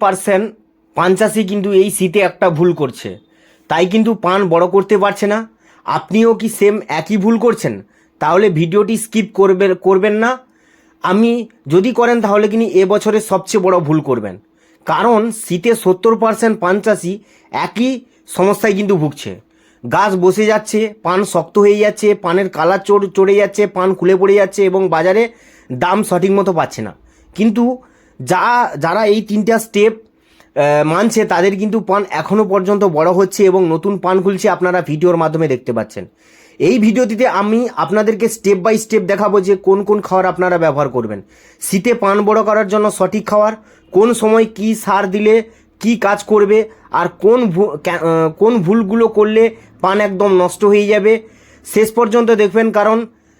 Percent পান কিন্তু এই শীতে একটা ভুল করছে। তাই কিন্তু পান বড় করতে পারছে না। আপনিও কি সেম একই ভুল করছেন? তাহলে ভিডিওটি স্কিপ করবে করবেন না। আমি যদি করেন তাহলে কিন্তু এবছরের সবচেয়ে বড় ভুল করবেন। কারণ শীতে সত্তর পার্সেন্ট পান একই সমস্যায় কিন্তু ভুগছে। গাছ বসে যাচ্ছে, পান শক্ত হয়ে যাচ্ছে, পানের কালার চড় চড়ে যাচ্ছে, পান খুলে পড়ে যাচ্ছে এবং বাজারে দাম সঠিক মতো পাচ্ছে না। কিন্তু যা, যারা এই তিনটা স্টেপ মানছে, তাদের কিন্তু পান এখনও পর্যন্ত বড় হচ্ছে এবং নতুন পান খুলছে আপনারা ভিডিওর মাধ্যমে দেখতে পাচ্ছেন। এই ভিডিওটিতে আমি আপনাদেরকে স্টেপ বাই স্টেপ দেখাবো যে কোন কোন খাবার আপনারা ব্যবহার করবেন। শীতে পান বড় করার জন্য সঠিক খাবার কোন সময় কি সার দিলে কি কাজ করবে, আর কোন কোন ভুলগুলো করলে পান একদম নষ্ট হয়ে যাবে। শেষ পর্যন্ত দেখবেন কারণ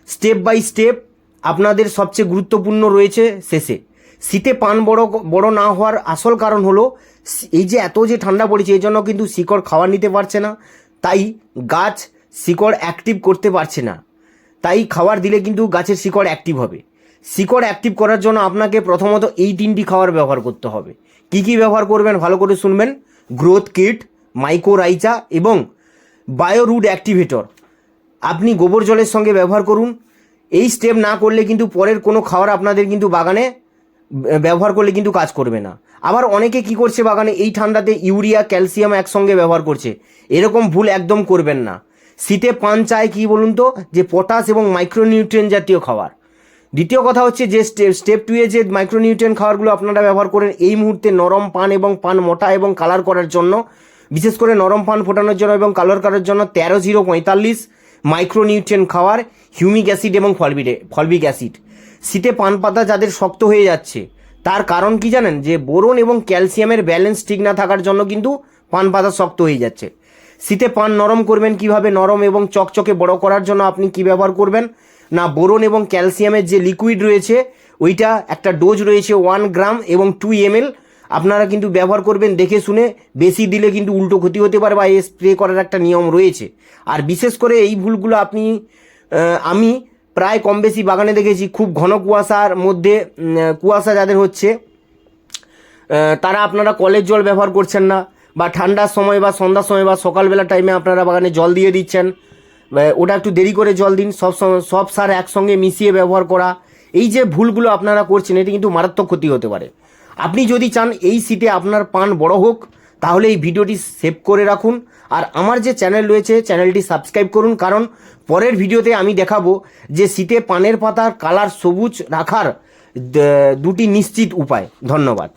স্টেপ বাই স্টেপ আপনাদের সবচেয়ে গুরুত্বপূর্ণ রয়েছে শেষে। শীতে পান বড় বড় না হওয়ার আসল কারণ হলো এই যে এত যে ঠান্ডা পড়েছে এই জন্য কিন্তু শিকড় খাবার নিতে পারছে না। তাই গাছ শিকড় অ্যাক্টিভ করতে পারছে না। তাই খাবার দিলে কিন্তু গাছের শিকড় অ্যাক্টিভ হবে। শিকড় অ্যাক্টিভ করার জন্য আপনাকে প্রথমত এই তিনটি খাবার ব্যবহার করতে হবে। কি কি ব্যবহার করবেন ভালো করে শুনবেন। গ্রোথ কিট মাইক্রোরাইচা এবং বায়োরুড অ্যাক্টিভেটর আপনি গোবর জলের সঙ্গে ব্যবহার করুন। এই স্টেপ না করলে কিন্তু পরের কোনো খাবার আপনাদের কিন্তু বাগানে ব্যবহার করলে কিন্তু কাজ করবে না। আবার অনেকে কি করছে বাগানে, এই ঠান্ডাতে ইউরিয়া, ক্যালসিয়াম একসঙ্গে ব্যবহার করছে। এরকম ভুল একদম করবেন না। শীতে পান চায় কি বলুন তো? যে পটাশ এবং মাইক্রোনিউট্রিয়েন্ট জাতীয় খাবার। দ্বিতীয় কথা হচ্ছে যে স্টেপ স্টেপ টুয়ে যে মাইক্রোনিউট্রিয়েন্ট খাবারগুলো আপনারা ব্যবহার করেন, এই মুহূর্তে নরম পান এবং পান মোটা এবং কালার করার জন্য, বিশেষ করে নরম পান ফোটানোর জন্য এবং কালার করার জন্য তেরো জিরো পঁয়তাল্লিশ মাইক্রোনিউট্রিয়েন্ট খাবার হিউমিক অ্যাসিড এবং ফলবিডে ফলবিক অ্যাসিড। শীতে পান পাতা যাদের শক্ত হয়ে যাচ্ছে। তার কারণ কি জানেন? যে বোরন এবং ক্যালসিয়ামের ব্যালেন্স ঠিক না থাকার জন্য কিন্তু পান পাতা শক্ত হয়ে যাচ্ছে। শীতে পান নরম করবেন কীভাবে? নরম এবং চকচকে বড় করার জন্য আপনি কি ব্যবহার করবেন? না, বোরন এবং ক্যালসিয়ামের যে লিকুইড রয়েছে, ওইটা একটা ডোজ রয়েছে ওয়ান গ্রাম এবং টু এমএল আপনারা কিন্তু ব্যবহার করবেন দেখে শুনে, বেশি দিলে কিন্তু উল্টো ক্ষতি হতে পারে বা স্প্রে করার একটা নিয়ম রয়েছে। আর বিশেষ করে এই ভুলগুলো আপনি আমি প্রায় কম বেশি বাগানে দেখেছি খুব ঘন কুয়াশার মধ্যে কুয়াশা যাদের হচ্ছে তারা আপনারা কলের জল ব্যবহার করছেন না, বা ঠান্ডার সময় বা সন্ধ্যার সময় বা সকালবেলা টাইমে আপনারা বাগানে জল দিয়ে দিচ্ছেন ওটা একটু দেরি করে জল দিন, সব সব সার একসঙ্গে মিশিয়ে ব্যবহার করা, এই যে ভুলগুলো আপনারা করছেন, এটি কিন্তু মারাত্মক ক্ষতি হতে পারে। আপনি যদি চান এই শীতে আপনার পান বড় হোক তাহলে এই ভিডিওটি সেভ করে রাখুন। আর আমার যে চ্যানেল রয়েছে চ্যানেলটি সাবস্ক্রাইব করুন। কারণ পরের ভিডিওতে আমি দেখাবো যে শীতে পানের পাতার কালার সবুজ রাখার দুটি নিশ্চিত উপায়। ধন্যবাদ।